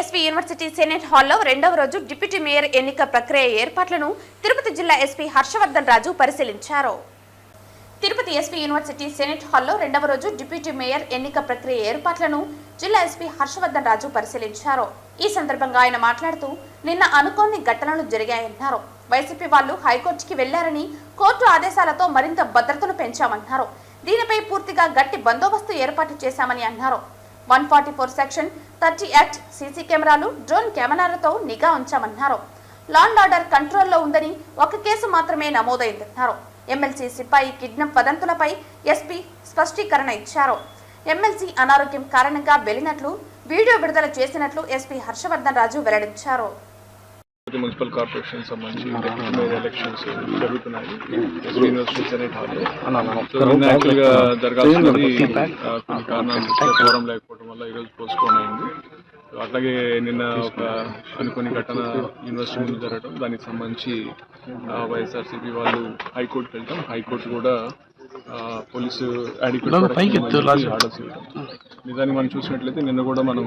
SP university senate హాల్లో రెండవ రోజు డిప్యూటీ మేయర్ ఎన్నిక ప్రక్రియ ఏర్పాట్లను తిరుపతి జిల్లా ఎస్పీ హర్షవర్ధన్ రాజు పరిశీలించారు. తిరుపతి ఎస్పీ యూనివర్సిటీ సెనేట్ హాల్లో రెండవ రోజు డిప్యూటీ మేయర్ ఎన్నిక ప్రక్రియ ఏర్పాట్లను జిల్లా ఎస్పీ హర్షవర్ధన్ రాజు పరిశీలించారు. ఈ సందర్భంగా ఆయన మాట్లాడుతూ నిన్న అనుకోని ఘటనలు జరిగాయన్నారు. వైసీపీ వాళ్ళు హైకోర్టుకి వెళ్ళారని కోర్టు ఆదేశాలతో మరింత భద్రతను పెంచామన్నారు. దీనిపై పూర్తిగా గట్టి బందోబస్తు ఏర్పాటు చేశామని అన్నారు. One forty four section thirty act CC కెమెరాలు డ్రోన్ కెమెరాలతో నిఘా ఉంచామన్నారు. లాండ్ ఆర్డర్ కంట్రోల్లో ఉందని ఒక కేసు మాత్రమే నమోదైందన్నారు. ఎమ్మెల్సీ సిపాయి కిడ్నాప్ వదంతులపై ఎస్పీ స్పష్టీకరణ ఇచ్చారు. ఎమ్మెల్సీ అనారోగ్యం కారణంగా వెళ్ళినట్లు వీడియో విడుదల చేసినట్లు ఎస్పీ హర్షవర్ధన్ రాజు వెల్లడించారు. మున్సిపల్ కార్పొరేషన్ సంబంధించి ఎలక్షన్స్ జరుగుతున్నాయి. ఎస్పీ యూనివర్సిటీ సెనేట్ హాల్లో. యాక్చువల్గా జరగాల్సినది కొన్ని కారణాల ఫోరం లేకపోవడం వల్ల ఈరోజు పోస్ట్పోన్ అయింది. అట్లాగే నిన్న ఒక అనుకోని ఘటన యూనివర్సిటీ ముందు జరగడం దానికి సంబంధించి ఆ, వైఎస్ఆర్సీపీ వాళ్ళు హైకోర్టుకి వెళ్తాం. హైకోర్టు కూడా ఆ, పోలీసు ఇవ్వడం నిజానికి మనం చూసినట్లయితే నిన్న కూడా మనం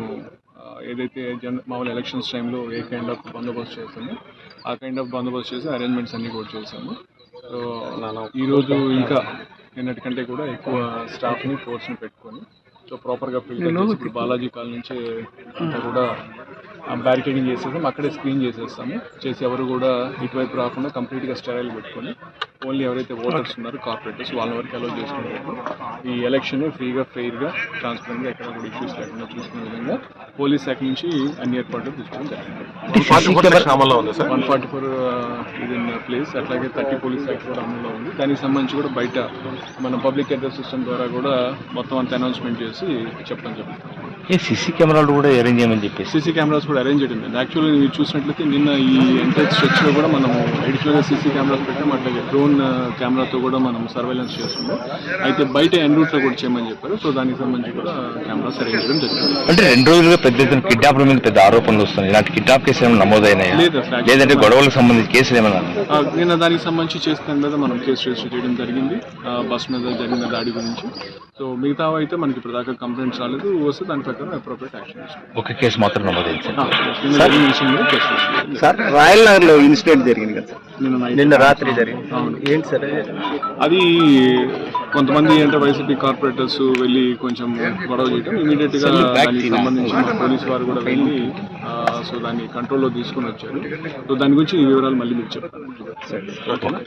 ఏదైతే జన్ మామూలు ఎలక్షన్స్ టైంలో ఏ కైండ్ ఆఫ్ బందోబస్తు చేస్తామో ఆ కైండ్ ఆఫ్ బందోబస్తు చేసి అరేంజ్మెంట్స్ అన్ని కూడా చేశాము. సో ఈరోజు ఇంకా నిన్నటికంటే కూడా ఎక్కువ స్టాఫ్ని ఫోర్స్ని పెట్టుకొని సో ప్రాపర్గా చేసి ఇప్పుడు బాలాజీ కాల్ నుంచే అంతా కూడా బ్యారికేడింగ్ చేసేసాం. అక్కడే స్క్రీన్ చేసేస్తాము. చేసి ఎవరు కూడా ఇటువైపు రాకుండా కంప్లీట్గా స్టెరైల్ పెట్టుకొని ఓన్లీ ఎవరైతే ఓటర్స్ ఉన్నారో కార్పొరేటర్స్ వాళ్ళ వరకు అలౌ చేసుకునేటట్టు ఈ ఎలక్షన్ ఫ్రీగా ఫెయిర్గా ట్రాన్స్పరెంట్గా ఎక్కడ కూడా ఇష్యూస్ లేకుండా చూసుకునే విధంగా పోలీస్ శాఖ నుంచి అన్ని ఏర్పాట్లు తీసుకోవడం జరిగింది. అమల్లో ఉంది సార్ వన్ ఫార్టీ ఫోర్ ఇది ప్లేస్ అట్లాగే థర్టీ పోలీస్ యాక్ట్ కూడా అమల్లో ఉంది. దానికి సంబంధించి కూడా బయట మన పబ్లిక్ అడ్రస్ సిస్టమ్ ద్వారా కూడా మొత్తం అంత అనౌన్స్మెంట్ చేసి చెప్పడం జరుగుతుంది. ఏ సీసీ కెమెరాలు కూడా అరేంజ్ చేయమని చెప్పేసి. సీసీ కెమెరాస్ కూడా అరేంజ్ చేయడం జరిగింది యాక్చువల్లీ మీరు చూసినట్లయితే నిన్న ఈ ఎంటైర్ స్ట్రెచ్లో కూడా మనము అడిషనల్గా సీసీ కెమెరాస్ పెట్టాం. అట్లాగే డ్రోన్ కెమెరాతో కూడా మనం సర్వేలెన్స్ చేస్తున్నాం. అయితే బయట ఎన్ రూట్లో కూడా చేయమని చెప్పారు. సో దానికి సంబంధించి కూడా కెమెరాస్ అరేంజ్ చేయడం జరిగింది. అంటే రెండు రోజులుగా పెద్ద ఎత్తున కిడ్నాప్ల మీద పెద్ద ఆరోపణలు వస్తున్నాయి. ఇలాంటి కిడ్నాప్ కేసులు ఏమైనా నమోదైనాయా? లేదు లేదంటే గొడవలకు సంబంధించి కేసులు ఏమైనా నిన్న దానికి సంబంధించి చేసిన దాని మీద మనం కేసు రిజిస్టర్ చేయడం జరిగింది. బస్ మీద జరిగిన దాడి గురించి. సో మిగతా అయితే మనకి ఇప్పుడు దాకా కంప్లైంట్స్ రాలేదు. వస్తే దాని ప్రకారం అప్రోప్రియట్ యాక్షన్ తీసుకుంటాం ఒక కేసు మాత్రం సార్? రాయల్ నగర్లో ఇన్సిడెంట్ జరిగింది కదా సార్. నిన్న రాత్రి జరిగింది. అవును. ఏంటి సార్? అది కొంతమంది అంటే వైసీపీ కార్పొరేటర్స్ వెళ్ళి కొంచెం గొడవ చేయడం ఇమీడియట్గా దానికి సంబంధించి మా పోలీస్ వారు కూడా వెళ్ళి ఆ, సో దాన్ని కంట్రోల్లో తీసుకొని వచ్చారు. సో దాని గురించి ఈ వివరాలు మళ్ళీ మీకు చెప్తాను. ఓకేనా?